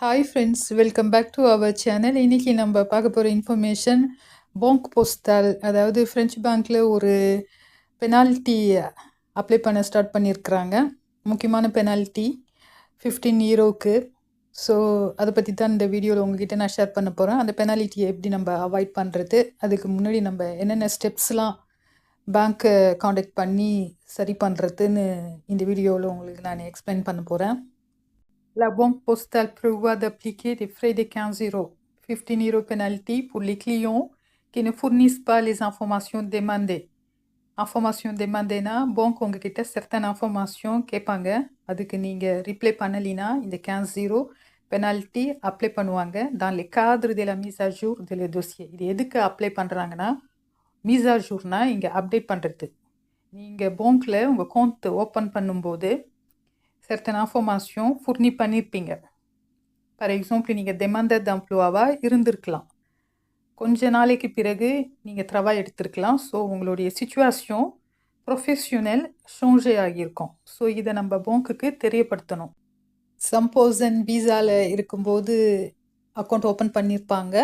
Hi friends welcome back to our channel இன்றைக்கி நம்ம பார்க்க போகிற இன்ஃபர்மேஷன் பாங்க் போஸ்டால் அதாவது ஃப்ரெஞ்ச் பேங்க்கில் ஒரு பெனால்ட்டி அப்ளை பண்ண ஸ்டார்ட் பண்ணியிருக்கிறாங்க முக்கியமான பெனால்ட்டி ஃபிஃப்டீன் ஈரோக்கு ஸோ அதை பற்றி தான் இந்த வீடியோவில் உங்ககிட்ட நான் ஷேர் பண்ண போகிறேன் அந்த பெனாலிட்டியை எப்படி நம்ம அவாய்ட் பண்ணுறது அதுக்கு முன்னாடி நம்ம என்னென்ன ஸ்டெப்ஸ்லாம் பேங்க்கை காண்டாக்ட் பண்ணி சரி பண்ணுறதுன்னு இந்த வீடியோவில் உங்களுக்கு நான் எக்ஸ்பிளைன் பண்ண போகிறேன் La banque postale prévoit d'appliquer des frais de 15 euros, 15 euros penalty pour les clients qui ne fournissent pas les informations demandées. Information demandéனா banque உங்ககிட்ட certain information கேட்பாங்க அதுக்கு நீங்கள் ரிப்ளை பண்ணலினா இந்த 15 ஜீரோ பெனால்ட்டி அப்ளை பண்ணுவாங்க dans le cadre de la mise à jour de le dossier இது எதுக்கு apply பண்ணுறாங்கன்னா maize ஆ zurna இங்கே அப்டேட் பண்ணுறது நீங்கள் பேங்க்கில் உங்கள் அக்கௌண்ட் ஓப்பன் பண்ணும்போது certaines informations fournies பண்ணியிருப்பீங்க ஃபார் எக்ஸாம்பிள் நீங்கள் demandeur d'employவாக இருந்திருக்கலாம். கொஞ்ச நாளைக்கு பிறகு நீங்கள் த்ரவா எடுத்திருக்கலாம். ஸோ உங்களுடைய சுச்சுவேஷன் ப்ரொஃபெஷனல் சேஞ்சே ஆகியிருக்கும். ஸோ இதை நம்ம பேங்க்குக்கு தெரியப்படுத்தணும். சம்போசன் வீசாவில் இருக்கும்போது அக்கௌண்ட் ஓப்பன் பண்ணியிருப்பாங்க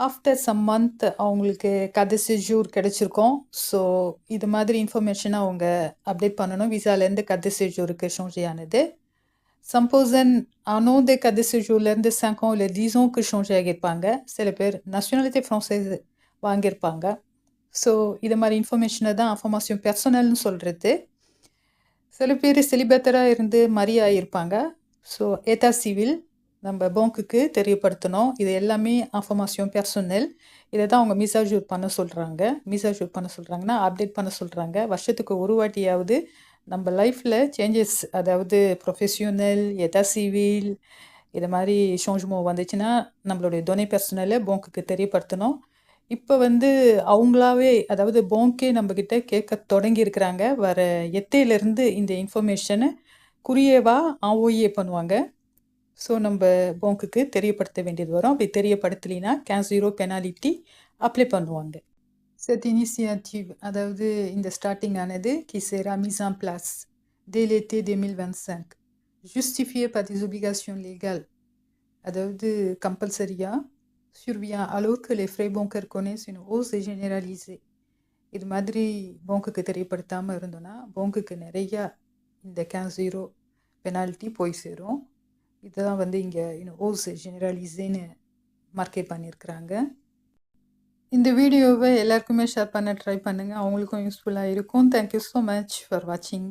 ஆஃப்டர் சம் மந்த் அவங்களுக்கு கதை ஜூர் கிடைச்சிருக்கோம். ஸோ இது மாதிரி இன்ஃபர்மேஷனை அவங்க அப்டேட் பண்ணணும். விசாலேருந்து கதை ஜூருக்கு சேஞ்ச் ஆனது சம்போசன் அனோதே கதை ஜூர்லேருந்து சங்கம் இல்லை டீசோக்கு ans ஆகியிருப்பாங்க சில பேர் நேஷனாலிட்டி ஃப்ரான்சைஸ் வாங்கியிருப்பாங்க ஸோ இது மாதிரி இன்ஃபர்மேஷனை தான் இன்ஃபர்மேஷன் பெர்சனல்னு சொல்கிறது சில பேர் செலிபேத்தராக இருந்து மரி ஸோ ஏதா சிவில் நம்ம பேங்க்குக்கு தெரியப்படுத்தணும். இது எல்லாமே இன்ஃபர்மேஷன் பர்சனல் இதை தான் அவங்க மிசாஜூர் பண்ண சொல்கிறாங்க மிசாஜூர் பண்ண சொல்கிறாங்கன்னா அப்டேட் பண்ண சொல்கிறாங்க வருஷத்துக்கு ஒரு வாட்டியாவது நம்ம லைஃப்பில் சேஞ்சஸ் அதாவது ப்ரொஃபஷனல் எதா சிவில் இது மாதிரி சேஞ்ச்மோ வந்துச்சுன்னா நம்மளுடைய துணை பர்சனலை பேங்க்குக்கு தெரியப்படுத்தணும். இப்போ வந்து அவங்களாவே அதாவது பேங்க்கே நம்மக்கிட்ட கேட்க தொடங்கி இருக்கிறாங்க வர எத்தையிலேருந்து இந்த இன்ஃபர்மேஷனை குறியவா ஆஓஏ பண்ணுவாங்க. ஸோ நம்ம பேங்க்குக்கு தெரியப்படுத்த வேண்டியது வரும் அப்படி தெரியப்படுத்தலினா கேஸ் ஜீரோ பெனாலிட்டி அப்ளை பண்ணுவாங்க cette initiative அதாவது இந்த ஸ்டார்டிங் ஆனது qui sera mise en place dès l'été 2025 justifiée par des obligations légales அதாவது கம்பல்சரியாக survient alors que les frais bancaires connaissent une hausse généralisée இது மாதிரி பேங்க்குக்கு தெரியப்படுத்தாமல் இருந்தோன்னா பேங்க்குக்கு நிறையா இந்த கேஸ் ஜீரோ பெனால்ட்டி போய் சேரும் இதுதான் வந்து இங்கே இன்னும் ஓஸ் ஜெனரலிசேன்னு மார்க்கெட் பண்ணியிருக்கிறாங்க. இந்த வீடியோவை எல்லாருக்குமே ஷேர் பண்ண ட்ரை பண்ணுங்கள் அவங்களுக்கும் யூஸ்ஃபுல்லாக இருக்கும். தேங்க்யூ ஸோ மச் ஃபார் வாட்சிங்